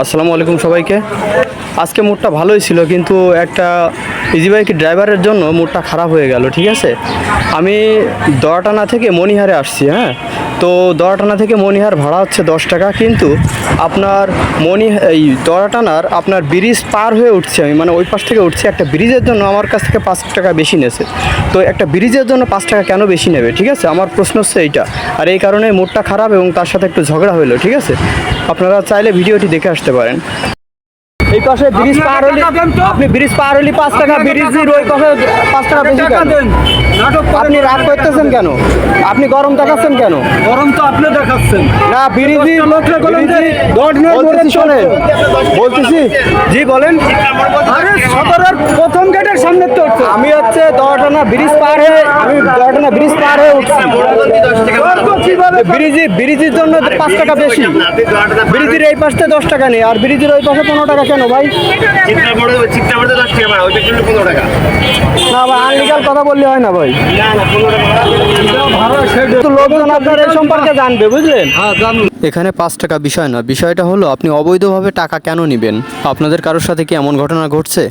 আসসালামু আলাইকুম সবাইকে। আজকে মুডটা ভালোই ছিল, কিন্তু একটা ইজি বাইক ড্রাইভারের জন্য মুডটা খারাপ হয়ে গেল, ঠিক আছে? আমি দড়াটানা থেকে মনিহারে আসছি হ্যাঁ? তো দড়াটানা থেকে মণিহার ভাড়া হচ্ছে দশ টাকা, কিন্তু আপনার মণি, এই দড়াটানার আপনার ব্রিজ পার হয়ে উঠছে, আমি মানে ওই পাশ থেকে উঠছি, একটা ব্রিজের জন্য আমার কাছ থেকে পাঁচ টাকা বেশি নেছে। তো একটা ব্রিজের জন্য পাঁচ টাকা কেন বেশি নেবে, ঠিক আছে? আমার প্রশ্ন হচ্ছে এইটা। আর এই কারণে মুডটা খারাপ এবং তার সাথে একটু ঝগড়া হলো, ঠিক আছে? আপনারা চাইলে ভিডিওটি দেখে আসতে পারেন। এই পাশে ব্রিজ পার হলে আপনি ব্রিজ পার হলে পাঁচ টাকা ব্রিজের ওই পাশে পাঁচ টাকা বেশি কেন? আপনি রাগ করতেছেন কেন? আপনি গরম দেখাচ্ছেন কেন? গরম তো আপনি দেখাচ্ছেন। না ব্রিজি বলতেছি বলেন জি বলেন। আরে সদরের প্রথম হচ্ছে আমি ব্রিজ পার হয়ে আমি দশটানা ব্রিজ পার হয়ে উঠছি। ব্রিজি ব্রিজের জন্য পাঁচ টাকা বেশি। ব্রিজের এই পাশে দশ টাকা নেই আর ব্রিজের ওই পাশে পনেরো টাকা কেন ভাই? না ভাই আনলিগাল কথা বললে হয় না ভাই। লোকজন আপনার এই সম্পর্কে জানবে বুঝলেন? হ্যাঁ এখানে পাঁচ টাকা বিষয় না বিষয়টা হলো আপনি অবৈধভাবে টাকা কেন নেবেন? আপনাদের কারোর সাথে কি এমন ঘটনা ঘটছে?